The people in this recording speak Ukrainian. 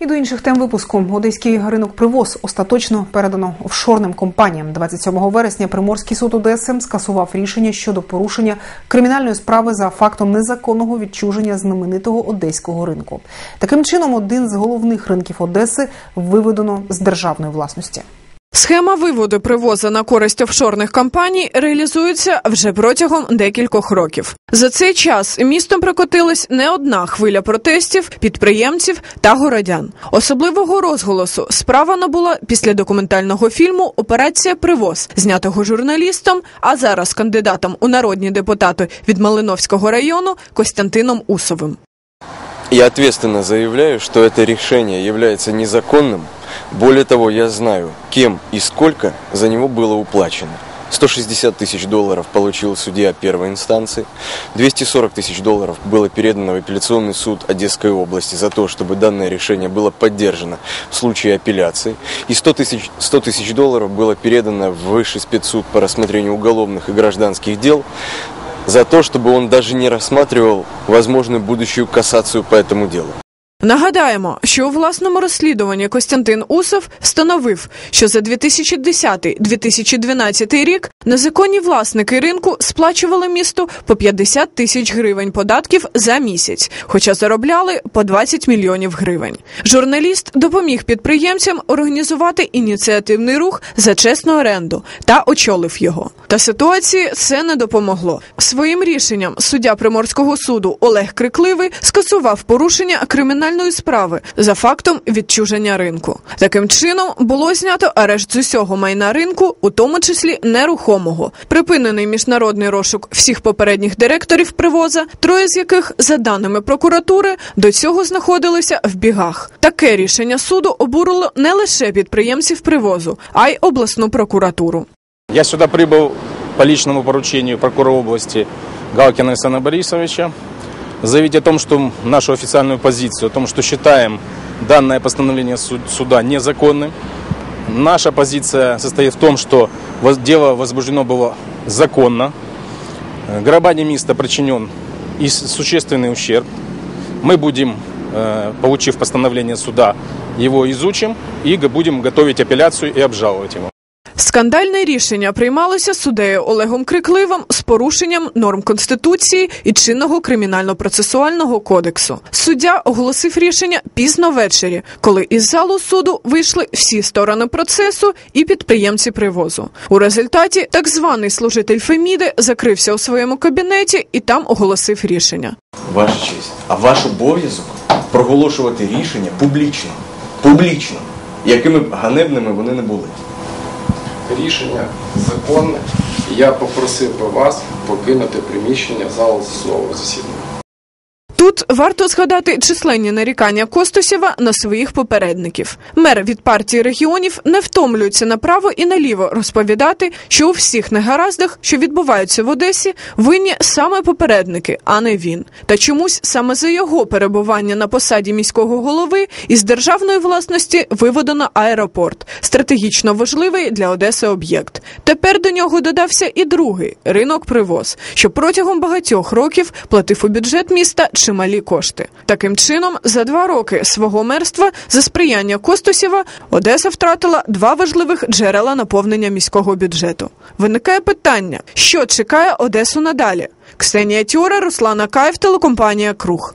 І до інших тем випуску одеський ринок привоз остаточно передано офшорним компаніям. 27 вересня Приморський суд Одеси скасував рішення щодо порушення кримінальної справи за фактом незаконного відчуження знаменитого одеського ринку. Таким чином, один з головних ринків Одеси виведено з державної власності. Схема виводу привоза на користь офшорних компаній реалізується вже протягом декількох років. За цей час містом прокотилась не одна хвиля протестів, підприємців та городян. Особливого розголосу справа набула після документального фільму Операція Привоз, знятого журналістом, а зараз кандидатом у народні депутати від Малиновського району Костянтином Усовим. Я ответственно заявляю, что это решение является незаконным. Более того, я знаю, кем и сколько за него было уплачено. 160 тысяч долларов получил судья первой инстанции, 240 тысяч долларов было передано в апелляционный суд Одесской области за то, чтобы данное решение было поддержано в случае апелляции, и 100 тысяч, 100 тысяч долларов было передано в высший спецсуд по рассмотрению уголовных и гражданских дел за то, чтобы он даже не рассматривал возможную будущую кассацию по этому делу. Нагадаємо, що у власному розслідуванні Костянтин Усов встановив, що за 2010-2012 рік незаконні власники ринку сплачували місту по 50 тисяч гривень податків за місяць, хоча заробляли по 20 мільйонів гривень. Журналіст допоміг підприємцям організувати ініціативний рух за чесну оренду та очолив його. Та ситуації це не допомогло. Своїм рішенням суддя Приморського суду Олег Крикливий скасував порушення кримінальної справи за фактом відчуження ринку. Таким чином було знято арешт з усього майна ринку, у тому числі нерухомого. Припинений міжнародний розшук всіх попередніх директорів привоза, троє з яких, за даними прокуратури, до цього знаходилися в бігах. Таке рішення суду обурило не лише підприємців привозу, а й обласну прокуратуру. Я сюда прибыл по личному поручению прокурора области Галкина Александра Борисовича заявить о том, что нашу официальную позицию, о том, что считаем данное постановление суд- суда незаконным. Наша позиция состоит в том, что дело возбуждено было законно. Э, Грабане места причинен и существенный ущерб. Мы будем, э, получив постановление суда, его изучим и будем готовить апелляцию и обжаловать его. Скандальне рішення приймалося суддею Олегом Крикливим з порушенням норм конституції і чинного кримінально-процесуального кодексу. Суддя оголосив рішення пізно ввечері, коли із залу суду вийшли всі сторони процесу і підприємці привозу. У результаті так званий служитель Феміди закрився у своєму кабінеті і там оголосив рішення. Ваша честь. А ваш обов'язок проголошувати рішення публічно. Публічно. Якими б ганебними вони не були. Рішення законне. І я попросив би вас покинути приміщення залу засідання. Тут варто згадати численні нарікання Костусєва на своїх попередників. Мер від партії регіонів не втомлюється направо і наліво розповідати, що у всіх негараздах, що відбуваються в Одесі, винні саме попередники, а не він. Та чомусь саме за його перебування на посаді міського голови із державної власності виведено аеропорт, стратегічно важливий для Одеси об'єкт. Тепер до нього додався і другий ринок привоз, що протягом багатьох років платив у бюджет міста чималі кошти. Таким чином, за два роки свого мерства за сприяння Костусєва Одеса втратила два важливих джерела наповнення міського бюджету. Виникає питання, що чекає Одесу надалі? Ксенія Тюра, Руслана Кайф, телекомпанія Круг.